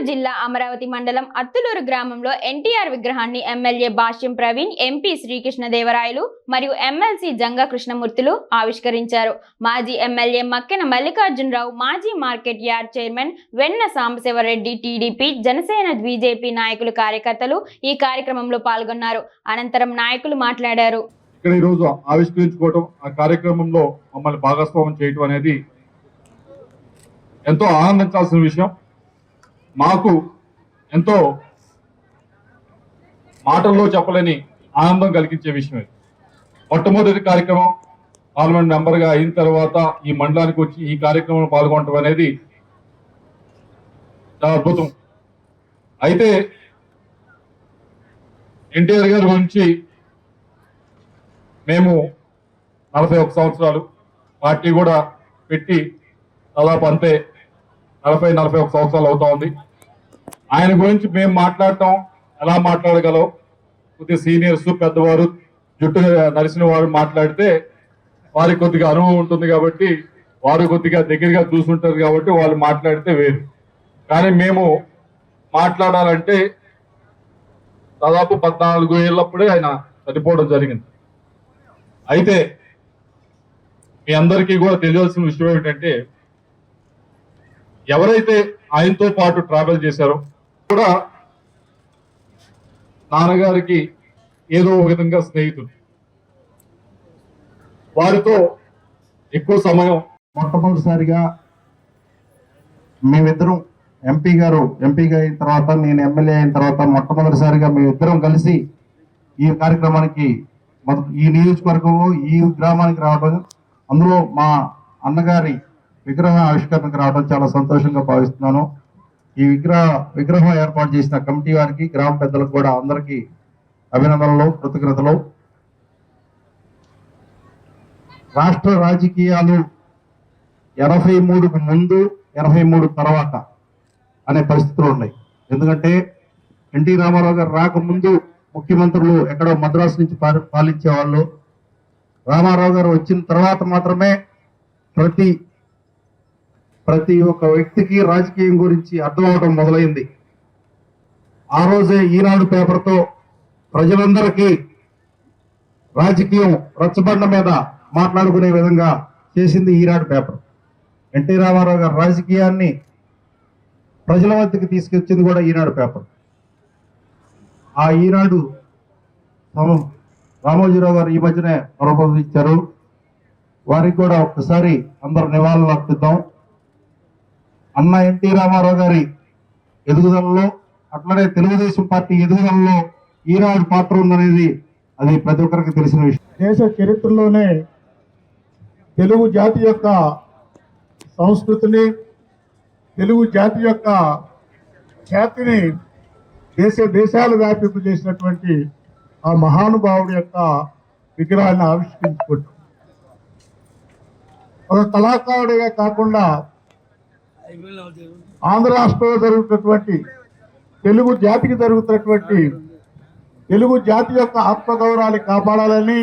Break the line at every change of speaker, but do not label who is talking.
గుంటూరు జిల్లా అమరావతి మండలం అత్తులూరు గ్రామంలో ఎన్టీఆర్ విగ్రహాన్ని ఎమ్మెల్యే భాష్యం ప్రవీణ్ ఎంపీ శ్రీకృష్ణదేవరాయలు మరియు ఎమ్మెల్సీ జంగా కృష్ణమూర్తులు ఆవిష్కరించారు. మాజీ ఎమ్మెల్యే మక్కెన మల్లికార్జునరావు మాజీ మార్కెట్ యార్డ్ చైర్మన్ వెన్న సాంబశివరెడ్డి టీడీపీ జనసేన బీజేపీ నాయకులు కార్యకర్తలు ఈ కార్యక్రమంలో పాల్గొన్నారు. అనంతరం నాయకులు మాట్లాడారు.
ఇక్కడ ఈరోజు ఆ కార్యక్రమంలో మమ్మల్ని భాగస్వామ్యం అనేది ఎంతో ఆనందించాల్సిన విషయం. మాకు ఎంతో మాటల్లో చెప్పలేని ఆనందం కలిగించే విషయం ఇది. మొట్టమొదటి కార్యక్రమం పార్లమెంట్ మెంబర్గా అయిన తర్వాత ఈ మండలానికి వచ్చి ఈ కార్యక్రమంలో పాల్గొనడం అనేది చాలా అద్భుతం. అయితే ఎన్టీఆర్ గారి గురించి మేము నలభై ఒక సంవత్సరాలు పార్టీ కూడా పెట్టి దాదాపు అంతే నలభై నలభై ఒక సంవత్సరాలు అవుతా ఉంది ఆయన గురించి మేము మాట్లాడటం ఎలా మాట్లాడగలం కొద్దిగా సీనియర్స్ పెద్దవారు జుట్టు నరిసిన వారు మాట్లాడితే వారికి కొద్దిగా అనుభవం ఉంటుంది కాబట్టి వారు కొద్దిగా దగ్గరగా చూసుంటారు కాబట్టి వాళ్ళు మాట్లాడితే వేరు. కానీ మేము మాట్లాడాలంటే దాదాపు పద్నాలుగు ఏళ్ళప్పుడే ఆయన చనిపోవడం జరిగింది. అయితే మీ అందరికీ కూడా తెలియాల్సిన విషయం ఏమిటంటే ఎవరైతే ఆయనతో పాటు ట్రావెల్ చేశారో కూడా నాన్నగారికి ఏదో ఒక విధంగా స్నేహితుడు వారితో ఎక్కువ సమయం
మొట్టమొదటిసారిగా మేమిద్దరం ఎంపీ గారు ఎంపీగా అయిన తర్వాత నేను ఎమ్మెల్యే అయిన తర్వాత మొట్టమొదటిసారిగా మేమిద్దరం కలిసి ఈ కార్యక్రమానికి ఈ నియోజకవర్గంలో ఈ గ్రామానికి రావడం. అందులో మా అన్నగారి విగ్రహ ఆవిష్కరణకు రావడం చాలా సంతోషంగా భావిస్తున్నాను. ఈ విగ్రహ విగ్రహం ఏర్పాటు చేసిన కమిటీ వారికి గ్రామ పెద్దలకు కూడా అందరికీ అభినందనలు కృతజ్ఞతలు. రాష్ట్ర రాజకీయాలు ఎనభై మూడుకు ముందు ఎనభై మూడు తర్వాత అనే పరిస్థితులు ఉన్నాయి. ఎందుకంటే ఎన్టీ రామారావు గారు రాకముందు ముఖ్యమంత్రులు ఎక్కడో మద్రాసు నుంచి పాలి- పాలించే వాళ్ళు రామారావు గారు వచ్చిన తర్వాత మాత్రమే ప్రతి ప్రతి ఒక్క వ్యక్తికి రాజకీయం గురించి అర్థం అవడం మొదలైంది. ఆ రోజే ఈనాడు పేపర్తో ప్రజలందరికీ రాజకీయం రచ్చబండ మీద మాట్లాడుకునే విధంగా చేసింది ఈనాడు పేపర్. ఎన్టీ రామారావు గారి రాజకీయాన్ని ప్రజల వద్దకు తీసుకొచ్చింది కూడా ఈనాడు పేపర్. ఆ ఈనాడు రామోజీరావు గారు ఈ మధ్యనే ప్రబోధించారు వారికి కూడా ఒక్కసారి అందరు నివాళులు అర్పిద్దాం. అన్న ఎన్టీ రామారావు గారి ఎదుగుదలలో అట్లనే తెలుగుదేశం పార్టీ ఎదుగుదలలో ఈనాడు పాత్ర ఉందనేది అది ప్రతి ఒక్కరికి తెలిసిన విషయం.
దేశ చరిత్రలోనే తెలుగు జాతి యొక్క సంస్కృతిని తెలుగు జాతి యొక్క ఖ్యాతిని దేశ దేశాలు వ్యాపింపు చేసినటువంటి ఆ మహానుభావుడి యొక్క విగ్రహాన్ని ఆవిష్కరించుకుంటాం. ఒక కళాకారుడిగా కాకుండా ఆంధ్ర రాష్ట్రంలో జరుగుతున్నటువంటి తెలుగు జాతికి జరుగుతున్నటువంటి తెలుగు జాతి యొక్క ఆత్మగౌరవాన్ని కాపాడాలని